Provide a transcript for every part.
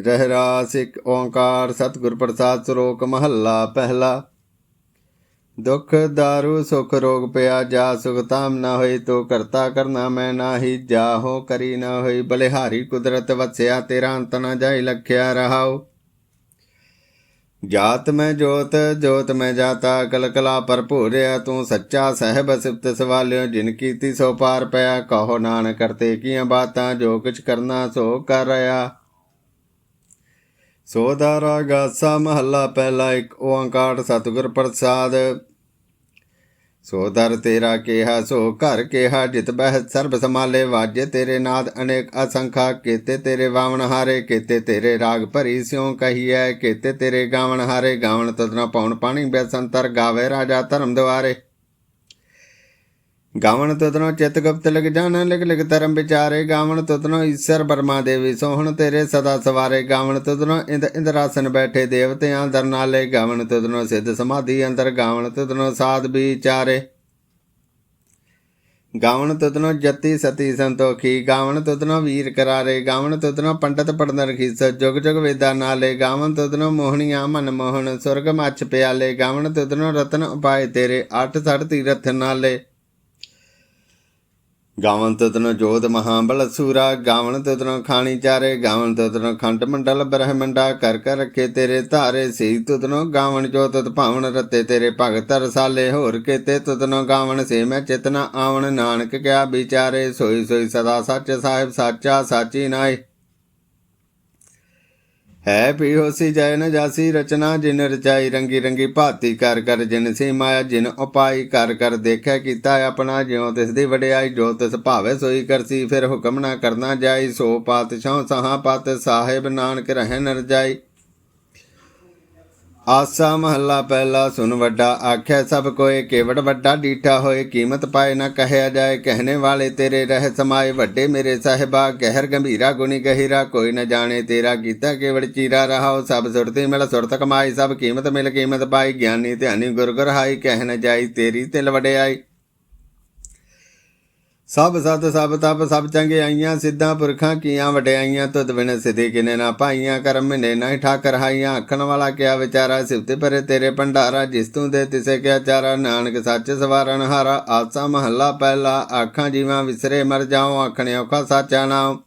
ਰਹਿਰਾ ਰਾਸ ਇੱਕ ਓੰਕਾਰ ਸਤਿਗੁਰ ਪ੍ਰਸਾਦ ਸਰੋਕ ਮਹੱਲਾ ਪਹਿਲਾ। ਦੁਖ ਦਾਰੂ ਸੁਖ ਰੋਗ ਪਿਆ ਜਾ ਸੁਖ ਤਾਮ ਨਾ ਹੋਈ ਤੋ ਕਰਤਾ ਕਰਨਾ ਮੈਂ ਨਾਹੀ ਜਾਹੋ ਕਰੀ ਨਾ ਹੋਈ ਬਲਿਹਾਰੀ ਕੁਦਰਤ ਵਸਿਆ ਤੇਰਾ ਅੰਤ ਨਾ ਜਾਈ ਲਖਿਆ ਰਹਾਉ। ਜਾਤ ਮੈਂ ਜੋਤ ਜੋਤ ਮੈਂ ਜਾਤਾ ਕਲ ਕਲਾ ਭਰਪੂਰਿਆ ਤੂੰ ਸੱਚਾ ਸਹਿਬ ਸਿਫਤ ਸਵਾਲਿਓ ਜਿਨ ਕੀਤੀ ਸੋ ਪਾਰ ਪਿਆ। ਕਹੋ ਨਾਨਕ ਕਰਤੇ ਕੀਆਂ ਬਾਤਾਂ ਜੋ ਕੁਛ ਕਰਨਾ ਸੋ ਕਰ ਰਿਆ ਸੋ ਦਾ ਰਾਗਾਸਾ ਮਹੱਲਾ ਪਹਿਲਾ ਇੱਕ ਓੰਕਾਰ ਸਤਿਗੁਰ ਪ੍ਰਸਾਦ। ਸੋ ਦਰ ਤੇਰਾ ਕਿਹਾ, ਸੋ ਘਰ ਕਿਹਾ, ਜਿਤ ਬਹਿ ਸਰਬ ਸਮਾਲੇ ਵਾਜੇ ਤੇਰੇ ਨਾਦ ਅਨੇਕ ਅਸੰਖਾ, ਕੀਤੇ ਤੇਰੇ ਵਾਵਣ ਹਾਰੇ, ਕੀਤੇ ਤੇਰੇ ਰਾਗ ਭਰੀ ਸਿਉ ਕਹੀਐ, ਕੀਤੇ ਤੇਰੇ ਗਾਵਣ ਹਾਰੇ, ਗਾਵਣ ਤਦਨਾ ਪਉਣ ਪਾਣੀ, ਬੈਸੰਤਰ ਗਾਵੇ ਰਾਜਾ ਧਰਮ ਦੁਆਰੇ। ਗਾਵਣ ਤਦਨੋ ਚਿਤ ਗੁਪਤ ਲਿਖ ਜਾਣ ਲਿਖ ਲਿਖ ਧਰਮ ਵਿਚਾਰੇ ਗਾਵਣ ਤਦਨੋ ਈਸ਼ਰ ਬਰਮਾ ਦੇਵੀ ਸੋਹਣ ਤੇਰੇ ਸਦਾ ਸਵਾਰੇ ਗਾਵਣ ਤਦਨੋ ਇੰਦ ਇੰਦਰਾਸਨ ਬੈਠੇ ਦੇਵਤਿਆਂ ਦਰਨਾਲੇ ਗਾਵਣ ਤਦਨੋ ਸਿੱਧ ਸਮਾਧੀ ਅੰਦਰ ਗਾਵਣ ਤਦਨੋ ਸਾਧ ਵਿਚਾਰੇ ਗਾਵਣ ਤਦਨੋ ਜਤੀ ਸਤੀ ਸੰਤੋਖੀ ਗਾਵਣ ਤਦਨੋ ਵੀਰ ਕਰਾਰੇ ਗਾਵਣ ਤਦਨੋ ਪੰਡਤ ਪੜਨਰ ਖੀਸ ਜੁਗ ਜੁਗ ਵੇਦਾ ਨਾਲੇ ਗਾਵਣ ਤਦਨੋ ਮੋਹਣੀਆਂ ਮਨ ਮੋਹਣ ਸੁਰਗ ਮੱਛ ਪਿਆਲੇ ਗਾਵਣ ਤਦਨੋ ਰਤਨ ਉਪਾਏ ਤੇਰੇ ਅੱਠ ਸੜ ਤੀਰਥ ਨਾਲੇ ਗਾਵਨ ਤਤਨ ਜੋਤ ਮਹਾਬਲ ਸੂਰਾ ਗਾਵਨ ਤਤਨ ਖਾਣੀ ਚਾਰੇ ਗਾਵਨ ਤਤਨ ਖੰਡ ਮੰਡਲ ਬ੍ਰਹਮੰਡਾ, ਕਰ ਕਰ ਰੱਖੇ ਤੇਰੇ ਧਾਰੇ ਸੀ ਤਤਨੋ ਗਾਵਨ ਜੋ ਭਾਵਨ ਰਤੇ ਤੇਰੇ ਭਗਤ ਰਸਾਲੇ, ਹੋਰ ਕੀਤੇ ਤਤਨੋ ਗਾਵਨ ਸੇ ਮੈਂ ਚਿਤਨਾ ਆਵਣ, ਨਾਨਕ ਕਿਆ ਵਿਚਾਰੇ, ਸੋਈ ਸੋਈ ਸਦਾ ਸੱਚ ਸਾਹਿਬ ਸਾਚਾ, ਸਾਚੀ ਨਾਏ ਹੈ ਪੀ ਹੋਸੀ ਜੈ ਨ ਜਾਸੀ ਰਚਨਾ, ਜਿਨ ਰਚਾਈ ਰੰਗੀ ਰੰਗੀ ਭਾਤੀ ਕਰ ਕਰ, ਜਿਨ ਸੀ ਮਾਇਆ, ਜਿਨ ਉਪਾਈ ਕਰ ਕਰ ਦੇਖਿਆ ਕੀਤਾ ਆਪਣਾ, ਜਿਉ ਤਿਸ ਦੀ ਵਡਿਆਈ, ਜੋ ਤਿਸ ਭਾਵੇ ਸੋਈ ਕਰਸੀ, ਫਿਰ ਹੁਕਮ ਨਾ ਕਰਨਾ ਜਾਈ, ਸੋ ਪਾਤਸ਼ਾਹ ਸਹਾ ਪਤ, ਸਾਹਿਬ ਨਾਨਕ ਰਹਿ ਨ ਰਜਾਈ। ਆਸਾ ਮਹੱਲਾ ਪਹਿਲਾ ਸੁਨ ਵੱਡਾ ਆਖਿਆ ਸਭ ਕੋਏ ਕੇਵੜ ਵੱਡਾ, ਡੀਠਾ ਹੋਏ ਕੀਮਤ ਪਾਏ ਨਾ ਕਹਿਆ ਜਾਏ, ਕਹਿਣੇ ਵਾਲੇ ਤੇਰੇ ਰਹਿ ਸਮਾਏ, ਵੱਡੇ ਮੇਰੇ ਸਹਿਬਾ ਗਹਿਰ ਗੰਭੀਰਾ ਗੁਣੀ ਗਹਿਰਾ, ਕੋਈ ਨਾ ਜਾਣੇ ਤੇਰਾ ਕੀਤਾ ਕੇਵੜ ਚੀਰਾ ਰਹਾਓ ਸਭ ਸੁਰਤੀ ਮਿਲ ਸੁਰਤ ਕਮਾਈ ਸਭ ਕੀਮਤ ਮਿਲ ਕੀਮਤ ਪਾਈ, ਗਿਆਨੀ ਧਿਆਨੀ ਗੁਰ ਗੁਰ ਹਾਈ ਕਹਿ ਨ ਜਾਈ ਤੇਰੀ ਤਿਲ ਵਡਿਆਈ। ਸਭ ਸਤ ਸਭ ਤਪ ਸਭ ਚੰਗੇ ਆਈਆਂ, ਸਿੱਧਾਂ ਪੁਰਖਾਂ ਕੀਆਂ ਵਟਿਆਈਆਂ ਤੁਧ ਬਿਨ ਸਿਧੇ ਕਿਨੇ ਨਾ ਪਾਈਆਂ, ਕਰਮ ਨੇ ਨਾ ਠਾਕਰ ਹਾਈਆਂ। ਆਖਣ ਵਾਲਾ ਕਿਆ ਵਿਚਾਰਾ ਸਿਫਤੇ ਪਰੇ ਤੇਰੇ ਭੰਡਾਰਾ, ਜਿਸ ਤੂੰ ਦੇ ਤਿਸੇ ਕਿਆ ਚਾਰਾ, ਨਾਨਕ ਸੱਚ ਸਵਾਰਨ ਹਾਰਾ ਆਸਾ ਮਹੱਲਾ ਪਹਿਲਾ, ਆਖਾਂ ਜੀਵਾਂ ਵਿਸਰੇ ਮਰ ਜਾਉ ਆਖਣੇ ਔਖਾ ਸਾਚਾ ਨਾਮ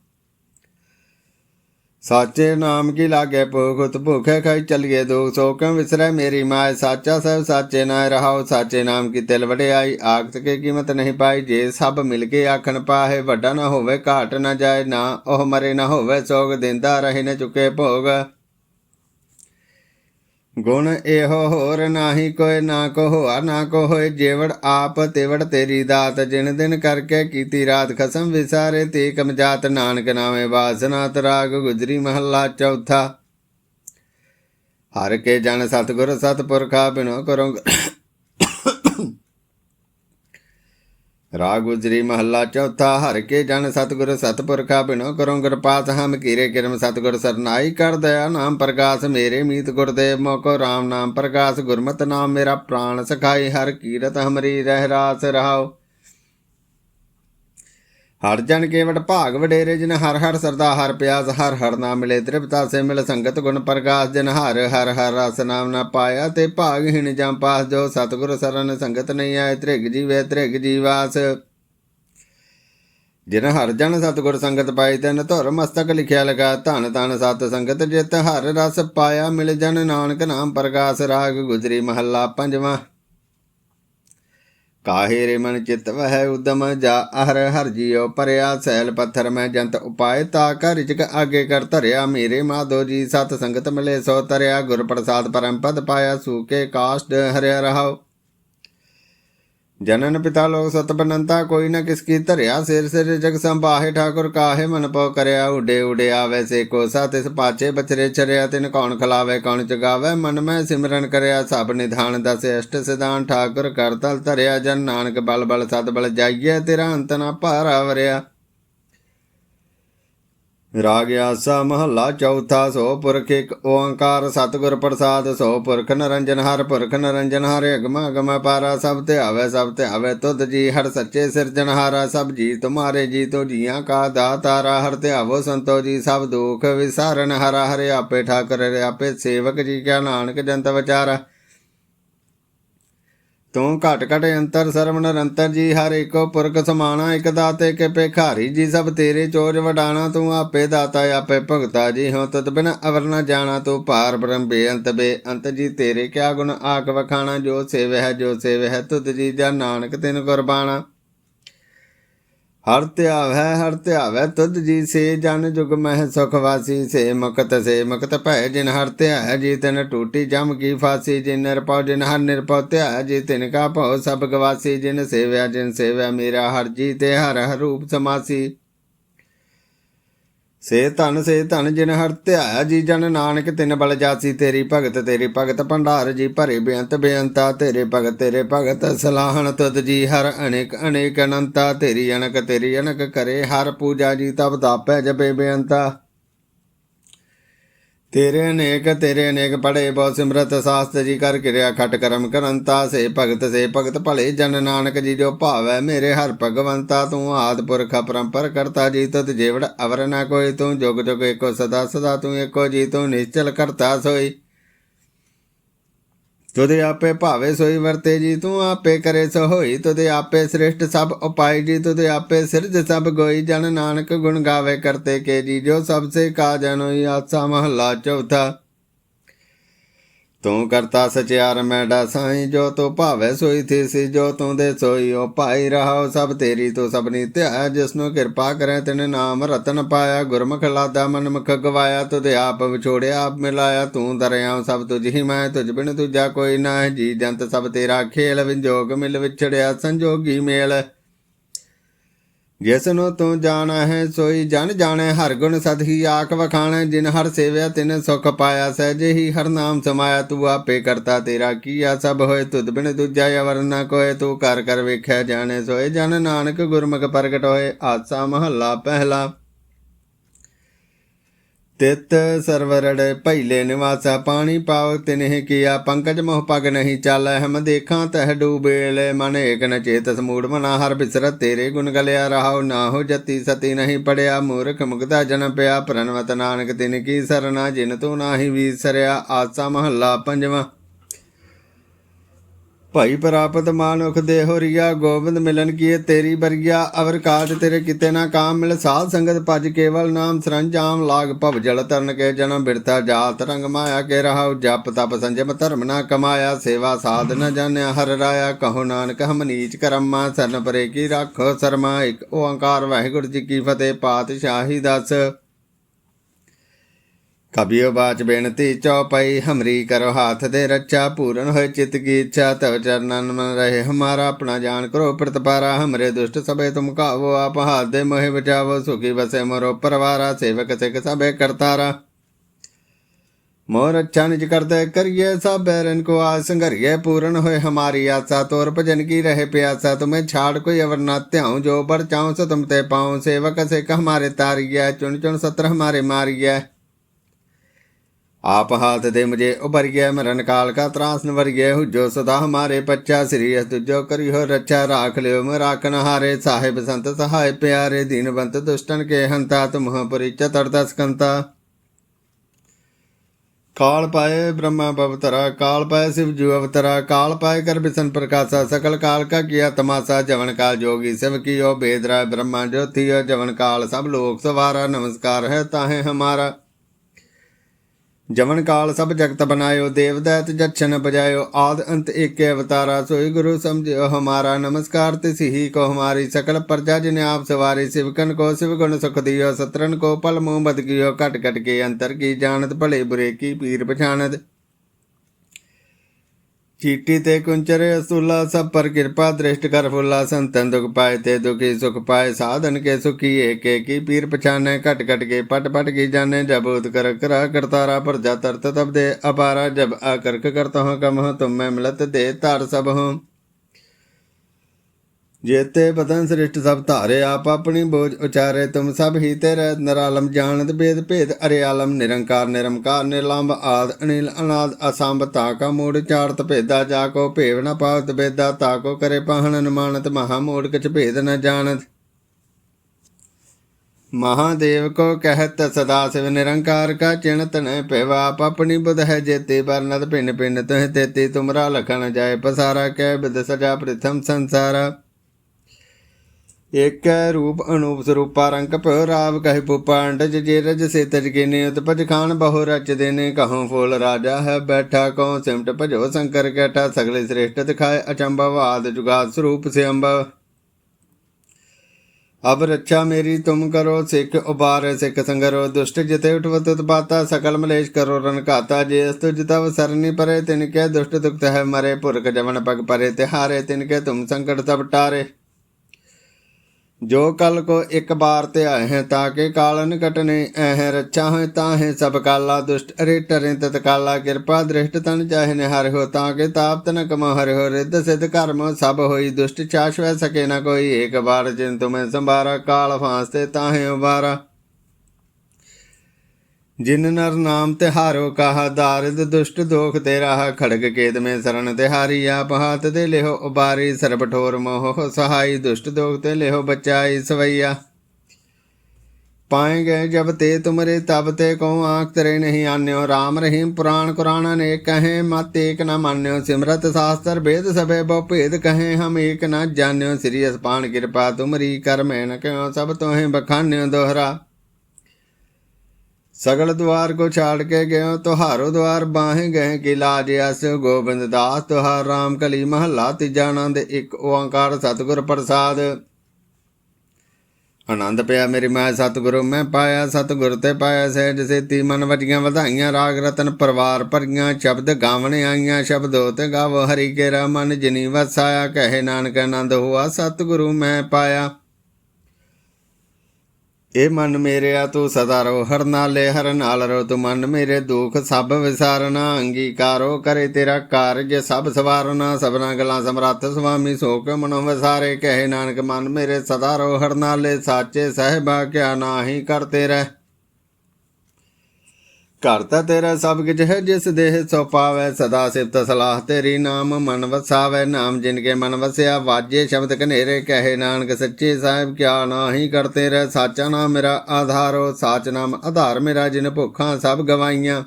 ਸਾਚੇ ਨਾਮ ਕੀ ਲਾਗੇ ਭੁਖਤ ਭੁਖੇ ਖਾਈ ਚਲੀਏ ਦੁਖ ਸੋ ਕਿਉ ਵਿਸਰੈ ਮੇਰੀ ਮਾਇ ਸਾਚਾ ਸਭ ਸਾਚੇ ਨਾਇ ਰਹਾਉ, ਸਾਚੇ ਨਾਮ ਕੀ ਤਿਲ ਵਡਿਆਈ। ਆਖਤ ਕੇ ਕੀਮਤ ਨਹੀਂ ਪਾਈ, ਜੇ ਸਭ ਮਿਲ ਕੇ ਆਖਣ ਪਾਹੇ, ਵੱਡਾ ਨਾ ਹੋਵੇ ਘਾਟ ਨਾ ਜਾਏ, ਨਾ ਉਹ ਮਰੇ ਨਾ ਹੋਵੇ ਸੋਗ, ਦਿੰਦਾ ਰਹੇ ਨ ਚੁਕੇ ਭੋਗ। ਗੁਣ ਇਹੋ ਹੋਰ ਨਾਹੀ ਕੋਈ ਨਾ ਕੋ ਹੋਆ ਨਾ ਕੋ ਹੋਏ ਜੇਵੜ ਆਪ ਤੇਵੜ ਤੇਰੀ ਦਾਤ। ਜਿਨ ਦਿਨ ਕਰਕੇ ਕੀਤੀ ਰਾਤ ਖਸਮ ਵਿਸਾਰੇ, ਤੇ ਕਮਜਾਤ ਨਾਨਕ ਨਾਮੇ ਵਾਸਨਾ ਤਰਾਗ, ਗੁਜਰੀ ਮਹੱਲਾ ਚੌਥਾ। ਹਰ ਕੇ ਜਨ ਸਤਗੁਰ ਸਤਪੁਰਖਾ, ਬਿਨੋ ਕਰੋ ਰਾਗ ਗੁਜਰੀ ਮਹੱਲਾ ਚੌਥਾ, ਹਰ ਕੇ ਜਨ ਸਤਗੁਰ ਸਤਪੁਰਖਾ ਬਿਨੋ ਕਰੋ ਗੁਰਪਾਤ ਹਮ ਕੀਰੇ ਕਿਰਮ ਸਤਗੁਰ ਸਰਨਾਈ ਕਰ ਦਇਆ, ਨਾਮ ਪ੍ਰਕਾਸ਼ ਮੇਰੇ ਮੀਤ ਗੁਰਦੇਵ, ਮੋਕੋ RAM ਨਾਮ ਪ੍ਰਕਾਸ਼, ਗੁਰਮਤਿ ਨਾਮ ਮੇਰਾ ਪ੍ਰਾਣ ਸਖਾਈ, ਹਰ ਕੀਰਤ ਹਮਰੀ ਰਹਿ ਰਾਸ ਰਹਾਓ। ਹਰ ਜਨ ਕੇਵਟ ਭਾਗ ਵਡੇਰੇ, ਜਿਨ ਹਰ ਹਰ ਸਰਦਾ, ਹਰ ਪਿਆਸ, ਹਰ ਹਰ ਨਾਮ ਮਿਲੇ, ਤ੍ਰਿਪਤਾ ਸੇ ਮਿਲ ਸੰਗਤ ਗੁਣ ਪ੍ਰਕਾਸ਼, ਜਿਨ ਹਰ ਹਰ ਹਰ ਰਸ ਨਾਮ ਨਾ ਪਾਇਆ, ਤੇ ਭਾਗਹੀਣ ਜਾਂ ਪਾਸ ਜੋ ਸਤਗੁਰ ਸਰਨ ਸੰਗਤ ਨਹੀਂ ਆਏ, ਤ੍ਰਿਗ ਜੀਵੇ, ਤ੍ਰਿਗ ਜੀਵਾਸ। ਜਿਨ ਹਰ ਜਨ ਸਤਗੁਰ ਸੰਗਤ ਪਾਈ, ਤਨ ਧੁਰ ਮਸਤਕ ਲਿਖਿਆ ਲਗਾ, ਧਨ ਧਨ ਸਤ ਸੰਗਤ ਜਿਤ ਹਰ ਰਸ ਪਾਇਆ, ਮਿਲ ਜਨ ਨਾਨਕ ਨਾਮ ਪ੍ਰਕਾਸ਼, ਰਾਗ ਗੁਜਰੀ ਮਹੱਲਾ ਪੰਜਵਾਂ। ਕਾਹੇ ਰੇ ਮਨ ਚਿਤ ਵਹਿ ਉਦਮ ਜਾ ਅਹਰ ਹਰ ਜੀਉ ਪਰਿਆ ਸੈਲ ਪੱਥਰ ਮੈਂ ਜੰਤ ਉਪਾਏ ਤਾ ਕਰ ਰਿਜਕ ਆਗੇ ਕਰ ਧਰਿਆ ਮੇਰੇ ਮਾਧੋ ਜੀ ਸਤ ਸੰਗਤ ਮਿਲੇ ਸੋ ਤਰਿਆ ਗੁਰ ਪ੍ਰਸਾਦ ਪਰਮ ਪਦ ਪਾਇਆ ਸੂਕੇ ਕਾਸ਼ਟ ਹਰਿਆ ਰਹਾਉ। ਜਨਨ ਪਿਤਾ ਲੋਕ ਸਤ ਬਨੰਤਾ ਕੋਈ ਨਾ ਕਿਸ ਕੀ ਧਰਿਆ ਸਿਰ ਸਿਰ, ਜਗ ਸੰਭਾਹੇ ਠਾਕੁਰ ਕਾਹੇ ਮਨ ਪਉ ਕਰਿਆ, ਉਡੇ ਉਡੇ ਆਵੇ ਸੇ ਕੋ ਸਤ ਇਸ ਪਾਛੇ ਬਚਰੇ ਚਰਿਆ, ਤਿਨ ਕੌਣ ਖਲਾਵੇ, ਕੌਣ ਚਗਾਵੇ, ਮਨ ਮੈਂ ਸਿਮਰਨ ਕਰਿਆ, ਸਭ ਨਿਧਾਨ ਦਸ ਅਸ਼ਟ ਸਿਧਾਨ, ਠਾਕੁਰ ਕਰ ਤਲ ਧਰਿਆ, ਜਨ ਨਾਨਕ ਬਲ ਬਲ ਸਤ ਬਲ ਜਾਈਏ ਤੇਰਾ ਅੰਤ ਨਾ ਭਾਰਾ ਵਰਿਆ। ਰਾਗ ਆਸਾ ਮਹੱਲਾ ਚੌਥਾ, ਸੋ ਪੁਰਖ ਇੱਕ, ਓੰਕਾਰ ਸਤਿਗੁਰ ਪ੍ਰਸਾਦ, ਸੋ ਪੁਰਖ ਨਰੰਜਨ ਹਰ ਪੁਰਖ ਨਰੰਜਨ ਹਰ ਅਗਮ ਅਗਮ ਪਾਰਾ ਸਭ ਤੇ ਆਵੇ, ਸਭ ਤੇ ਆਵੇ, ਤੁਧ ਜੀ ਹਰ ਸੱਚੇ ਸਿਰਜਣਹਾਰਾ ਸਭ ਜੀ ਤੁਮਾਰੇ ਜੀ ਤੋ ਜੀਆਂ ਕਾ ਦਾਤਾਰਾ, ਹਰ ਤੇ ਆਵੋ ਸੰਤੋ ਜੀ, ਸਭ ਦੁਖ ਵਿਸਾਰਨ ਹਰਾ, ਹਰੇ ਆਪੇ ਠਾਕਰ ਰੇ ਆਪੇ ਸੇਵਕ ਜੀ, ਕਿਆ ਨਾਨਕ ਜੰਤ ਵਿਚਾਰਾ। ਤੂੰ ਘਟ ਘਟ ਅੰਤਰ ਸਰਵ ਨਿਰੰਤਰ ਜੀ, ਹਰ ਇੱਕੋ ਪੁਰਖ ਸਮਾਣਾ, ਇਕ ਦਾਤੇ ਕੇ ਭਿਖਾਰੀ ਜੀ, ਸਭ ਤੇਰੇ ਚੋਜ ਵਡਾਣਾ, ਤੂੰ ਆਪੇ ਦਾਤਾ, ਆਪੇ ਭਗਤਾ ਜੀ ਹੋ ਤਦ ਬਿਨ ਅਵਰ ਨ ਜਾਣਾ, ਤੂੰ ਭਾਰ ਬ੍ਰਹਮ ਬੇਅੰਤ ਬੇਅੰਤ ਜੀ, ਤੇਰੇ ਕਿਆ ਗੁਣ ਆਕ ਵਖਾਣਾ, ਜੋ ਸੇਵ ਹੈ, ਜੋ ਸੇਵ ਹੈ, ਤੁਧ ਜੀ ਜਾਂ ਨਾਨਕ ਤਿਨ ਕੁਰਬਾਨਾ ਹਰ ਧਿਆਵੈ ਹਰ ਧਿਆਵੈ, ਤੁਧ ਜੀ ਸੇ ਜਨ ਜੁਗ ਮਹਿ ਸੁਖ ਵਾਸੀ, ਸੇ ਮੁਕਤ ਸੇ ਮੁਕਤ ਭੈ ਜਿਨ ਹਰ ਧਿਆਇ ਜੀ ਤਿਨ ਟੂਟੀ ਜਮ ਕੀ ਫਾਸੀ, ਜਿਨ ਨਿਰਪਉ ਜਿਨ ਹਰ ਨਿਰਪਉ ਧਿਆਇ ਜੀ ਤਿਨ ਕਾ ਭਉ ਸਭ ਗਵਾਸੀ ਜਿਨ ਸੇਵਿਆ ਜਿਨ ਸੇਵਿਆ ਮੇਰਾ ਹਰ ਜੀ ਤੇ ਹਰ ਹਰੂਪ ਸਮਾਸੀ। ਸੇ ਧਨ ਸੇ ਧਨ ਜਿਨ ਹਰ ਧਿਆਇਆ ਜੀ ਜਨ ਨਾਨਕ, ਤਿਨ ਬਲ ਜਾਸੀ ਤੇਰੀ ਭਗਤ ਤੇਰੀ ਭਗਤ ਭੰਡਾਰ ਜੀ ਭਰੇ ਬੇਅੰਤ ਬੇਅੰਤਾ, ਤੇਰੇ ਭਗਤ ਤੇਰੇ ਭਗਤ ਸਲਾਹਣ ਤੁਧ ਜੀ ਹਰ ਅਨੇਕ ਅਨੇਕ ਅਨੰਤਾ, ਤੇਰੀ ਅਨਕ ਤੇਰੀ ਅਨਕ ਕਰੇ ਹਰ ਪੂਜਾ ਜੀ ਤਬ ਦਾਪੈ ਜਪੇ ਬੇਅੰਤਾ। ਤੇਰੇ ਅਨੇਕ ਤੇਰੇ ਅਨੇਕ ਪੜੇ ਬਹੁ ਸਿਮਰਤ, ਸਾਸਤ ਜੀ ਕਰ ਕਿਰਿਆ, ਖਟ ਕਰਮ ਕਰੰਤਾ, ਸੇ ਭਗਤ ਸੇ ਭਗਤ ਭਲੇ, ਜਨ ਨਾਨਕ ਜੀ ਜੋ ਭਾਵੈ ਮੇਰੇ ਹਰ ਭਗਵੰਤਾ, ਤੂੰ ਆਦ ਪੁਰਖ ਪਰੰਪਰ ਕਰਤਾ ਜੀ, ਤਤ ਜੇਵੜ ਅਵਰ ਨਾ ਕੋਈ, ਤੂੰ ਜੁਗ ਜੁਗ ਏਕੋ ਸਦਾ ਸਦਾ, ਤੂੰ ਏਕੋ ਜੀ, ਤੂੰ ਨਿਸ਼ਚਲ ਕਰਤਾ ਸੋਈ। ਤੁਦੇ ਆਪੇ ਭਾਵੇ ਸੋਈ ਵਰਤੇ ਜੀ, ਤੂੰ ਆਪੇ ਕਰੇ ਸੋ ਹੋਈ ਤੁਦੇ ਆਪੇ ਸ੍ਰਿਸ਼ਟ ਸਭ ਉਪਾਈ ਜੀ ਤੁਦੇ ਆਪੇ ਸਿਰਜ ਸਭ ਗੋਈ। ਜਨ ਨਾਨਕ ਗੁਣ ਗਾਵੇ ਕਰਤੇ ਕੇ ਜੀ, ਜੋ ਸਭ ਸੇ ਕਾ ਜਨੋਈ ਆਸਾ ਮਹੱਲਾ ਚੌਥਾ। ਤੂੰ ਕਰਤਾ ਸਚਿਆਰ ਮੈਡਾ ਸਾਈ, ਜੋ ਤੂੰ ਭਾਵੇ ਸੋਈ ਥੀਸੀ ਜੋ ਤੂੰ ਦੇ ਸੋਈ ਓ ਪਾਈ ਰਹਾਓ ਸਭ ਤੇਰੀ, ਤੂੰ ਸਭਨੀ ਧਿਆ ਜਿਸਨੂੰ ਕਿਰਪਾ ਕਰੇ, ਤਿਨ ਨਾਮ ਰਤਨ ਪਾਇਆ, ਗੁਰਮੁਖ ਲਾਦਾ ਮਨ ਮੁਖ ਗਵਾਇਆ, ਤੁਧ ਆਪ ਵਿਛੋੜਿਆ, ਆਪ ਮਿਲਾਇਆ, ਤੂੰ ਦਰਿਆ ਸਭ ਤੁਝ ਹੀ ਮੈਂ, ਤੁਝ ਬਿਨ ਤੁਝਾ ਕੋਈ ਨਾ ਜੀ ਜੰਤ ਸਭ ਤੇਰਾ ਖੇਲ, ਵਿਜੋਗ ਮਿਲ ਵਿਛੜਿਆ, ਸੰਜੋਗੀ ਮੇਲ। ਜਿਸ ਨੂੰ ਤੂੰ ਜਾਣਾ ਹੈ ਸੋਈ ਜਨ ਜਾਣੈ, ਹਰ ਗੁਣ ਸਦਹੀ ਆਖ ਵਖਾਣੈ, ਜਿਨ ਹਰ ਸੇਵਿਆ ਤਿਨ ਸੁਖ ਪਾਇਆ, ਸਹਿਜੇ ਹੀ ਹਰ ਨਾਮ ਸਮਾਇਆ, ਤੂੰ ਆਪੇ ਕਰਤਾ ਤੇਰਾ ਕੀਆ, ਸਭ ਹੋਏ ਤੁਧ ਬਿਨ ਦੂਜਾ ਅਵਰ ਨਾ ਕੋਏ, ਤੂੰ ਕਰ ਕਰ ਵੇਖਿਆ ਜਾਣੇ, ਸੋਏ ਜਨ ਨਾਨਕ ਗੁਰਮੁਖ ਪ੍ਰਗਟ ਹੋਏ, ਆਸਾ ਮਹੱਲਾ ਪਹਿਲਾ। ਤਿਤ ਸਰਵਰੜ ਪਹਿਲੇ ਨਿਵਾਸਾ, ਪਾਣੀ ਪਾਵ ਤਿਨਹਿ ਕੀਆ, ਪੰਕਜ ਮੋਹ ਪਗ ਨਹੀਂ ਚਾਲੈ, ਹਮ ਦੇਖਾਂ ਤਹ ਡੂਬੇਲੇ ਮਨ ਏਕ ਨ ਚੇਤ ਸਮੂੜ ਮਨਾ, ਹਰ ਬਿਸਰਤ ਤੇਰੇ ਗੁਣ ਗਲਿਆ, ਰਹਾਉ ਨਾ ਹੋ ਜਤੀ ਸਤੀ ਨਹੀਂ ਪੜਿਆ, ਮੂਰਖ ਮੁਗਦਾ ਜਨ ਪਿਆ ਪ੍ਰਨਵਤ ਨਾਨਕ ਤਿਨ ਕੀ ਸਰਨਾ, ਜਿਨ ਤੂੰ ਨਾਹੀ ਵੀਸਰਿਆ, ਆਸਾ ਮਹੱਲਾ ਪੰਜਵਾਂ। ਭਾਈ ਪ੍ਰਾਪਤ ਮਾਨੁਖ ਦੇ ਹੋਰੀਆ ਗੋਬਿੰਦ ਮਿਲਨ ਕੀਏ ਤੇਰੀ ਬਰਗਿਆ ਅਵਰ ਕਾਜ ਤੇਰੇ ਕਿਤੇ ਨਾ ਕਾਮ ਮਿਲ, ਸਾਧ ਸੰਗਤ ਭਜ ਕੇਵਲ ਨਾਮ ਸਰੰਜਾਮ ਲਾਗ ਭਵ ਜਲ ਤਰਨ ਕੇ ਜਨਮ ਬਿਰਤਾ ਜਾਤ ਰੰਗ ਮਾਇਆ ਕੇ ਰਹਾਉ ਜਪ ਤਪ ਸੰਜਮ ਧਰਮ ਨਾ ਕਮਾਇਆ, ਸੇਵਾ ਸਾਧ ਨ ਜਾਣਿਆ, ਹਰ ਰਾਇਆ ਕਹੋ ਨਾਨਕ, ਹਮ ਨੀਚ ਕਰਮਾ, ਸਰਨ ਪਰੇ ਕੀ ਰੱਖੋ ਸਰਮਾ, ਇੱਕ ਓੰਕਾਰ ਵਾਹਿਗੁਰੂ ਜੀ ਕੀ ਫਤਿਹ, ਪਾਤਸ਼ਾਹੀ ਦਸ। ਕਬੀਓ ਬਾਚ ਬੇਨਤੀ ਚੌਪਈ ਹਮਰੀ ਕਰੋ ਹਾਥ ਦੇ ਰੱਛਾ ਪੂਰਨ ਹੋਏ ਚਿਤ ਕੀ ਇੱਛਾ ਤਵ ਚਰਨਨ ਮਨ ਰਹੇ ਹਮਾਰਾ ਆਪਣਾ ਜਾਨ ਕਰੋ ਪ੍ਰਤਪਾਰਾ ਹਮਰੇ ਦੁਸ਼ਟ ਸਭੇ ਤੁਮ ਕਾਵੋ ਆਪ ਹਾਥ ਦੇ ਮੋਹਿ ਬਚਾਵੋ ਸੁਖੀ ਬਸੇ ਮਰੋ ਪਰਵਾਰਾ ਸੇਵਕ ਸਿਖ ਸਭੇ ਕਰਤਾਰਾ मोर अच्छा निज करते करिए सब बैरन को आज संघरिए पूर्ण होए हमारी आशा तोर भजन की रहे प्यासा तुम्हें छाड़ कोई अवर ना त्याऊं जो पर चाहूं सो तुम ते पाऊं सेवक से हमारे तारिया चुन चुन सत्र हमारे मारिया आप हाथ दे मुझे उबर गया मरण काल का त्रास नवर गया हूँ जो सदा हमारे पच्चा श्री तुझो करी हो रक्षा राख लियो मैं राखन हारे साहिब संत सहाय प्यारे दीनवंत दुष्टन के हंता तुम पुरी चतुर्दश स्कंता ਕਾਲ ਪਾਏ ਬ੍ਰਹਮਾ ਬਵਤਰਾ ਕਾਲ ਪਾਏ शिव जू अवतरा काल पाए कर बिसन प्रकाशा सकल काल का किया तमाशा जवन काल जोगी शिव कियो बेदरा ब्रह्मा ज्योतियो जवन काल सब लोक सवारा नमस्कार है ताहे हमारा ਜਵਨ ਕਾਲ ਸਭ ਜਗਤ ਬਨਾਇਓ ਦੇਵਦੈਤ ਜਛਨ ਬਜਾਇਓ, ਆਦ ਅੰਤ ਏਕੇ ਅਵਤਾਰਾ, ਸੋਈ ਗੁਰੂ ਸਮਝਿਓ ਹਮਾਰਾ, ਨਮਸਕਾਰ ਤਿਸਹੀ ਕੋ ਹਮਾਰੀ, ਸਕਲ ਪ੍ਰਜਾ ਜਿਨੇ ਆਪ ਸਵਾਰੀ ਸਿਵਕਨ ਕੋ ਸਿਵ ਗੁਣ ਸੁਖ ਦਿਓ ਸਤਰਨ ਕੋ ਪਲ ਮੂੰਹ ਬਦ ਕੀਓ, ਘਟ ਘਟ ਕੇ ਅੰਤਰ ਕੀ ਜਾਣਤ, ਭਲੇ ਬੁਰੇ ਕੀ ਪੀਰ ਪਛਾਣਤ। ਚੀਟੀ ਤੇ ਕੁੰਚਰੇ ਅਸੂਲਾ ਸਭ ਪਰ ਕਿਰਪਾ ਦ੍ਰਿਸ਼ਟ ਕਰ ਫੁੱਲਾ ਸੰਤਨ ਦੁਖ ਪਾਏ ਤੇ ਦੁਖੀ ਸੁਖ ਪਾਏ, ਸਾਧਨ ਕੇ ਸੁਖੀ, ਏਕ ਕੀ ਪੀਰ ਪਛਾਨੇ, ਘਟ ਘਟ ਕੇ ਪਟ ਪਟ ਕੀ ਜਾਣੇ, ਜਬ ਉਤ ਕਰ ਕਰਾ ਕਰਤਾਰਾ ਪਰ ਜਾ ਤਰਤ ਤਬ ਦੇ, ਅਪਾਰਾ ਜਬ ਆਕਰਕ ਕਰਤਾ ਹਾਂ, ਕਮ ਤੁਮ ਮੈਂ ਮਿਲਤ ਦੇ, ਧਾਰ ਸਭ ਹਾਂ। ਜੇਤੇ ਬਦਨ ਸ੍ਰਿਸ਼ਟ ਸਭ ਧਾਰੇ, ਆਪ ਆਪਣੀ ਬੋਝ ਉਚਾਰੇ, ਤੁਮ ਸਭ ਹੀ ਤੇਰੇ ਨਰਾਲਮ ਜਾਣਤ ਬੇਦ ਭੇਦ ਅਰੇ ਆਲਮ ਨਿਰੰਕਾਰ ਨਿਰਮਕਾਰ ਨਿਰਲੰਭ ਆਦ, ਅਨਿਲ ਅਨਾਦ ਅਸੰਭ ਤਾਕਾ ਮੂੜ ਚਾਰਤ ਭੇਦਾ, ਜਾ ਕੋ ਭੇਵ ਨ ਪਾਵਤ ਬੇਦਾ ਤਾਕੋ ਕਰੇ ਪਾਹਣ ਅਨਮਾਨਤ, ਮਹਾ ਮੂੜ ਕਿਛ ਭੇਦ ਨ ਜਾਣਤ। ਮਹਾਦੇਵ ਕੋ ਕਹਿਤ ਸਦਾ ਸਿਵ ਨਿਰੰਕਾਰ ਕਾ ਚਿਣਤ ਨ ਪੈਵਾ ਆਪ ਆਪਣੀ ਬੁਧ ਹੈ ਜੇਤੇ ਬਰਨਤ ਪਿੰਨ ਪਿੰਨ ਤਹ ਤੇਤੀ, ਤੁਮਰਾ ਲਖਣ ਜਾਏ ਪਸਾਰਾ, ਕਹਿ ਬਿਦ ਸਜਾ ਪ੍ਰਥਮ ਸੰਸਾਰਾ। ਏਕ ਰੂਪ ਅਨੂਪ ਸਰੂਪਾ ਰੰਗ ਭਇ ਰਾਵ ਕਹਿ ਪੁਪਾਂਡ ਜੇ ਰਜ ਸੇ ਤਜ ਗਿਨੇ ਉਤਪਜ ਖਾਨ, ਬਹੁ ਰਚ ਦੇਨੇ ਕਹਉ ਫੂਲ ਰਾਜਾ ਹੈ ਬੈਠਾ ਕਉ ਸਿਮਟ ਭਜੋ ਸ਼ੰਕਰ ਕੈਠਾ, ਸਗਲੇ ਸ੍ਰੇਸ਼ਟ ਦਿਖਾਏ ਅਚੰਭਵਾਦ ਜੁਗਾ ਸਰੂਪ ਸੇ ਅੰਬਵ ਅਬ ਰੱਛਾ ਮੇਰੀ ਤੁਮ ਕਰੋ, ਸਿੱਖ ਉਬਾਰ ਸਿੱਖ ਸੰਗਰੋ, ਦੁਸ਼ਟ ਜਿਤੇ ਉਠਵਤ ਉਤਪਾਤਾ, ਸਕਲ ਮਲੇਸ਼ ਕਰੋ ਰਨ ਘਾਤਾ, ਜੇ ਅਸਤੁ ਜਿਤਵ ਸਰਨੀ ਪਰੇ, ਤਿਨ ਕੇ ਦੁਸ਼ਟ ਦੁਖਤ ਹੈ ਮਰੇ, ਪੁਰਖ ਜਵਨ ਪਗ ਪਰੇ, ਤਿਹਾਰੇ ਤਿਨ ਕੇ ਤੁਮ ਸੰਕਟ ਸਭ ਟਾਰੇ। ਜੋ ਕਲ ਕੋ ਇੱਕ ਬਾਰ ਤੇ ਆਏ ਹੈ ਤਾਕੇ ਕਾਲ ਕਟਨੇ ਐਹ ਰੱਛਾ ਹੋਏ ਤਾਹੇ ਸਭ ਕਾਲਾ ਦੁਸ਼ਟ ਅਰੇ ਟਰੇ ਤਤ ਕਾਲਾ ਕਿਰਪਾ ਦ੍ਰਿਸ਼ਟ ਤਨ ਚਾਹੇ ਨੇ ਹਰਿ ਹੋ ਤਾਕੇ ਤਾਪ ਨ ਕਮ ਹਰਿ ਹੋ ਰਿੱਧ ਸਿਧ ਕਰਮ ਸਭ ਹੋਈ ਦੁਸ਼ਟ ਚਾਸ਼ਵੈ ਸਕੇ ਨਾ ਕੋਈ। ਏਕ ਬਾਰ ਜਿਨ ਤੁਮੇ ਸੰਭਾਰਾ ਕਾਲ ਫਾਂਸਤੇ ਤਾਹੇ ਉਬਾਰਾ ਜਿਨ ਨਰ ਨਾਮ ਤੇ ਹਾਰੋ ਕਹਾ, ਦਾਰਿਦ ਦੁਸ਼ਟ ਦੋਖ ਤੇ ਰਾਹ, ਖੜਗ ਕੇਤ ਮੇ ਸਰਣ ਤੇ ਹਾਰੀ ਆਪ ਹਾਥ ਤੇ ਲਿਹੋ ਉਬਾਰੀ, ਸਰਬ ਠੋਰ ਮੋਹ ਸਹਾਈ, ਦੁਸ਼ਟ ਦੋਖ ਤੇ ਲਿਹੋ ਬਚਾਈ ਸਵਈਆ। ਪਾਏ ਗਏ ਜਬ ਤੇ ਤੁਮਰੇ ਤਬ ਤੇ ਕੋ ਆਖ ਤਰੇ ਨਹੀਂ ਆਨਿਓ RAM ਰਹੀਮ ਪੁਰਾਣ ਕੁਰਾਨ ਨੇ ਕਹੇ, ਮਤ ਏਕ ਨ ਮਾਨਿਓ, ਸਿਮਰਤ ਸਾਸਤਰ ਭੇਦ ਸਭੇ ਬਹੁ ਭੇਦ ਕਹੇ, ਹਮ ਏਕ ਨਾ ਜਾਣਿਓ, ਸ੍ਰੀ ਅਸਪਾਨ ਕਿਰਪਾ ਤੁਮਰੀ ਕਰਮੈ ਮੈਨ ਕਿਉ ਸਭ ਤੋਹੇ ਬਖਾਨਿਓ ਦੋਹਰਾ। ਸਗਲ ਦਵਾਰ ਕੋ ਛਾੜ ਕੇ ਗਇਓ, ਤੁਹਾਰੋ ਦਵਾਰ ਬਾਹੇ ਗਏ ਕਿ ਲਾਜ ਅਸ ਗੋਬਿੰਦ ਦਾਸ। ਤੁਹਾਰ ਰਾਮ ਕਲੀ ਮਹੱਲਾ ਤੀਜਾ ਆਨੰਦ, ਇੱਕ ਓੰਕਾਰ ਸਤਿਗੁਰ ਪ੍ਰਸਾਦ। ਆਨੰਦ ਪਿਆ ਮੇਰੀ ਮਾਂ, ਸਤਿਗੁਰੂ ਮੈਂ ਪਾਇਆ, ਸਤਿਗੁਰ ਤੇ ਪਾਇਆ ਸਹਿਜ ਸੇਤੀ। ਮਨ ਵਜੀਆਂ ਵਧਾਈਆਂ, ਰਾਗ ਰਤਨ ਪਰਵਾਰ ਭਰੀਆਂ, ਸ਼ਬਦ ਗਾਵਣੇ ਆਈਆਂ, ਸ਼ਬਦੋ ਤੇ ਗਾਵੋ ਹਰੀ ਕੇਰਾ। ਮਨ ਜਿਨੀ ਵਸਾਇਆ, ਕਹੇ ਨਾਨਕ ਆਨੰਦ ਹੋਆ, ਸਤਿਗੁਰੂ ਮੈਂ ਪਾਇਆ। ਏ ਮਨ ਮੇਰਿਆ ਤੂੰ ਸਦਾ ਰੋ ਹਰ ਨਾਲੇ ਹਰ ਨਾਲ ਰੋ ਤੂੰ ਮਨ ਮੇਰੇ ਦੁਖ ਸਭ ਵਿਸਾਰਨਾ, ਅੰਗੀਕਾਰੋ ਕਰੇ ਤੇਰਾ ਕਾਰਜ, ਸਭ ਸਵਾਰਨਾ, ਸਭਨਾ ਗਲਾਂ ਸਮਰੱਥ, ਸੁਆਮੀ ਸੋਕ ਮਨੋ ਵਿਸਾਰੇ, ਕਹੇ ਨਾਨਕ ਮਨ ਮੇਰੇ ਸਦਾ ਰੋ ਹਰ ਨਾਲੇ ਸਾਚੇ ਸਹਿਬਾ, ਕਿਆ ਨਾਹੀ ਕਰਤੇ ਰਹਿ। ਘਰ ਤਾਂ ਤੇਰਾ ਸਭ ਕੁਝ ਹੈ, ਜਿਸ ਦੇਹ ਸੋ ਪਾਵੈ, ਸਦਾ ਸਿਫਤ ਸਲਾਹ ਤੇਰੀ ਨਾਮ ਮਨ ਵਸਾਵੈ, ਨਾਮ ਜਿਨ ਕੇ ਮਨ ਵਸਿਆ, ਵਾਜੇ ਸ਼ਬਦ ਕਨੇਰੇ ਕਹੇ ਨਾਨਕ, ਸੱਚੇ ਸਾਹਿਬ ਕਿਆ ਨਾਹੀ ਕਰਤੇ ਰਹਿ, ਸਾਚਾ ਨਾਮ ਮੇਰਾ ਆਧਾਰੋ, ਸਾਚ ਨਾਮ ਆਧਾਰ ਮੇਰਾ, ਜਿਨ ਭੁੱਖਾਂ ਸਭ ਗਵਾਈਆਂ।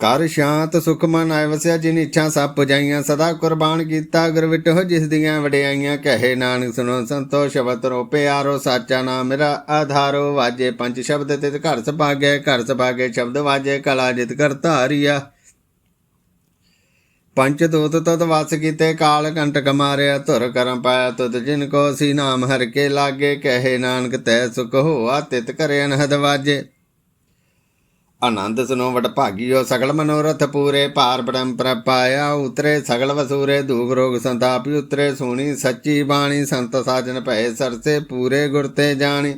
ਕਰ ਸ਼ਾਂਤ ਸੁਖ ਮਨ ਆਇ ਵਸਿਆ, ਜਿਨ ਇੱਛਾ ਸਭ ਪੁਜਾਈਆਂ ਸਦਾ ਕੁਰਬਾਨ ਕੀਤਾ ਗੁਰ ਵਿਟੋ ਜਿਸ ਦੀਆਂ ਵਡਿਆਈਆਂ। ਕਹੇ ਨਾਨਕ, ਸੁਣੋ ਸੰਤੋ ਸ਼ਬਦ ਰੋ ਪਿਆਰੋ, ਸਾਚਾ ਨਾਮ ਮੇਰਾ ਆਧਾਰੋ। ਵਾਜੇ ਪੰਜ ਸ਼ਬਦ ਤਿਤ ਘਰ ਸਭਾਗੇ ਘਰ ਸਭਾਗੇ ਸ਼ਬਦ ਵਾਜੇ, ਕਲਾ ਜਿਤ ਕਰ ਧਾਰਿਆ। ਪੰਚ ਦੋਤ ਤਤ ਵਸ ਕੀਤੇ, ਕਾਲ ਕੰਟਕ ਮਾਰਿਆ, ਧੁਰ ਕਰਮ ਪਾਇਆ ਤੁਤ ਜਿਨ ਕੋ ਸੀ ਨਾਮ ਹਰ ਕੇ ਲਾਗੇ। ਕਹੇ ਨਾਨਕ, ਤੈ ਸੁਖ ਹੋਆ, ਤਿਤ ਕਰੇ ਅਨਹਦ ਵਾਜੇ। ਆਨੰਦ ਸੁਨੋ ਵਡ ਭਾਗੀਓ ਸਗਲ ਮਨੋਰਥ ਪੂਰੇ, ਪਾਰ ਬ੍ਰਹਮ ਪ੍ਰਪਾਇਆ ਉਤਰੇ ਸਗਲ ਵਸੂਰੇ ਦੂਖ ਰੋਗ ਸੰਤਾਪੀ ਉਤਰੇ, ਸੋਣੀ ਸੱਚੀ ਬਾਣੀ, ਸੰਤ ਸਾਜਨ ਭਏ ਸਰਸੇ, ਪੂਰੇ ਗੁਰ ਤੇ ਜਾਣੀ।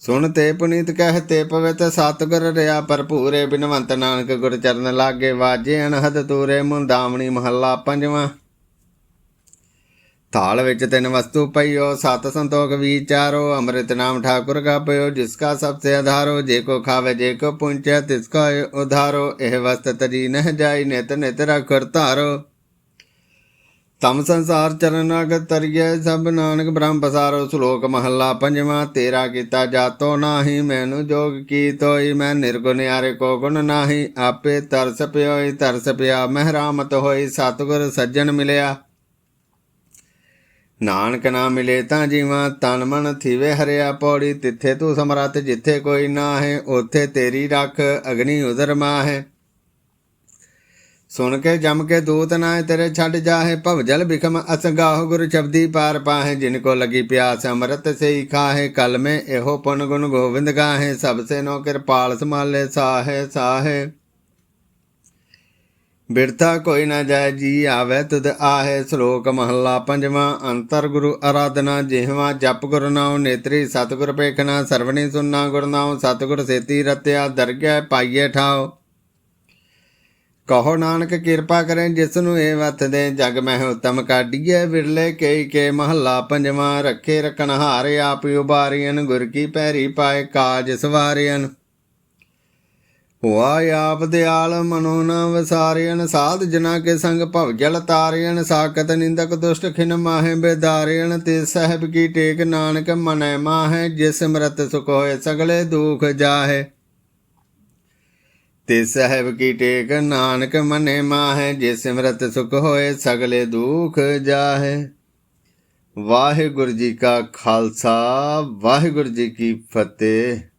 ਸੁਣ ਤੇ ਪੁਨੀਤ ਕਹਿ ਤੇ ਪਵਿੱਤ ਸਤਿਗੁਰ ਰਿਆ ਭਰਪੂਰੇ ਬਿਨਵੰਤ ਨਾਨਕ ਗੁਰ ਚਰਨ ਲਾਗੇ, ਵਾਜੇ ਅਨਹਦ ਤੂਰੇ, ਮੁੰਦਾਵਣੀ ਮਹੱਲਾ ਪੰਜਵਾਂ। ਥਾਲ ਵਿੱਚ ਤਿੰਨ ਵਸਤੂ ਪਈਓ, ਸਤ ਸੰਤੋਖ ਵਿਚਾਰੋ ਅੰਮ੍ਰਿਤ ਨਾਮ ਠਾਕੁਰ ਕਾ ਪਇਓ ਜਿਸ ਕਾ ਸਭ ਸੇ ਆਧਾਰੋ ਜੇ ਕੋ ਖਾਵੇ, ਜੇ ਕੋ ਪੁੰਚੈ, ਤਿਸ ਕਾ ਉਧਾਰੋ, ਇਹ ਵਸਤ ਤਜੀ ਨਹ ਜਾਈ, ਨਿਤ ਨਿਤ ਰਖਰ ਧਾਰੋ। ਤਮ ਸੰਸਾਰ ਚਰਨ ਅਗਤ ਸਭ ਨਾਨਕ ਬ੍ਰਹਮ ਪਸਾਰੋ, ਸ਼ਲੋਕ ਮਹੱਲਾ ਪੰਜਵਾਂ, ਤੇਰਾ ਕੀਤਾ ਜਾਤੋ ਨਾਹੀ, ਮੈਨੂੰ ਜੋਗ ਕੀ ਤੋਈ, ਮੈਂ ਨਿਰਗੁਣ ਯਾਰੇ ਕੋ ਗੁਣ ਨਾਹੀ, ਆਪੇ ਤਰਸ ਪਿਓਈ, ਤਰਸ ਪਿਆ ਮਹਿਰਾਮਤ ਹੋਈ, ਸਤਿਗੁਰ ਸੱਜਣ ਮਿਲਿਆ। ਨਾਨਕ ਨਾ ਮਿਲੇ ਤਾਂ ਜੀਵਾਂ ਤਨ ਮਨ ਥੀਵੇ ਹਰਿਆ ਪੌੜੀ, ਤਿੱਥੇ ਤੂੰ ਸਮਰੱਥ ਜਿੱਥੇ ਕੋਈ ਨਾ ਹੈ ਉੱਥੇ ਤੇਰੀ ਰੱਖ ਅਗਨੀ ਉਦਰ ਮਾਹੇ। ਸੁਣ ਕੇ ਜਮ ਕੇ ਦੂਤ ਨਾ ਤੇਰੇ ਛੱਡ ਜਾਹੇ, ਭਵ ਜਲ ਬਿਖਮ ਅਸਗਾਹ ਗੁਰ ਸ਼ਬਦੀ ਪਾਰ ਪਾਹੇ, ਜਿਨ ਕੋ ਲਗੀ ਪਿਆਸ ਅੰਮ੍ਰਿਤ ਸੇ ਖਾਹੇ ਕਲ ਮੇ ਇਹੋ ਪੁਨ ਗੁਣ ਗੋਬਿੰਦ ਗਾਹੇ, ਸਭ ਸੇ ਨੋ ਕਿਰਪਾਲ ਸਮਾਲੇ ਸਾਹੇ ਸਾਹੇ। ਬਿਰਥਾ ਕੋਈ ਨਾ ਜਾਇ ਜੀ ਆਵੇ, ਤੁਧ ਆਹੇ ਸ਼ਲੋਕ ਮਹੱਲਾ ਪੰਜਵਾਂ, ਅੰਤਰ ਗੁਰੂ ਆਰਾਧਨਾ ਜਿਹਵਾ, ਜਪ ਗੁਰ ਨਾਉ ਨੇਤਰੀ, ਸਤਿਗੁਰ ਪੇਖਣਾ ਸਰਵਣੀ ਸੁਨਣਾ ਗੁਰ ਨਾਉ, ਸਤਿਗੁਰ ਸੇਤੀ ਰਤਿਆ, ਦਰਗਹਿ ਪਾਈਏ ਠਾਓ ਕਹੋ ਨਾਨਕ ਕਿਰਪਾ ਕਰੇ, ਜਿਸ ਨੂੰ ਇਹ ਵਤ ਦੇ, ਜਗ ਮਹਿ ਉਤਮ ਕਾਢੀਏ ਵਿਰਲੇ ਕਈ ਕੇ ਮਹੱਲਾ ਪੰਜਵਾਂ, ਰੱਖੇ ਰਕਣ ਹਾਰੇ ਆਪ ਉਬਾਰੀਆਂ ਗੁਰ ਕੀ ਪੈਰੀ ਪਾਏ ਕਾਜ ਸਵਾਰੀਆਂ ਹੁਆ ਆਪ ਦਿਆਲ ਮਨੋ ਨ ਵਸਾਰਿਆਨ ਸਾਧ ਜਨਾ ਕੇ ਸੰਗ ਭਵ ਜਲ ਤਾਰਿਆਨ ਸਾਕਤ ਨਿੰਦਕ ਦੁਸ਼ਟ ਖਿਨ ਮਾਹੇ ਬੇਦਾਰਿਆਨ ਤੇ ਸਹਿਬ ਕੀ ਟੇਕ ਨਾਨਕ ਮਨੈ ਮਾਹੇ, ਜਿਸ ਮਰਤ ਸੁਖ ਹੋਏ ਸਗਲੇ ਦੁਖ ਜਾਹੇ। ਤੇ ਸਹਿਬ ਕੀ ਟੇਕ ਨਾਨਕ ਮਨੈ ਮਾਹੇ, ਜਿਸ ਮਰਤ ਸੁਖ ਹੋਏ ਸਗਲੇ ਦੁਖ ਜਾਹੇ। ਵਾਹਿਗੁਰੂ ਜੀ ਕਾ ਖਾਲਸਾ, ਵਾਹਿਗੁਰੂ ਜੀ ਕੀ ਫਤਿਹ।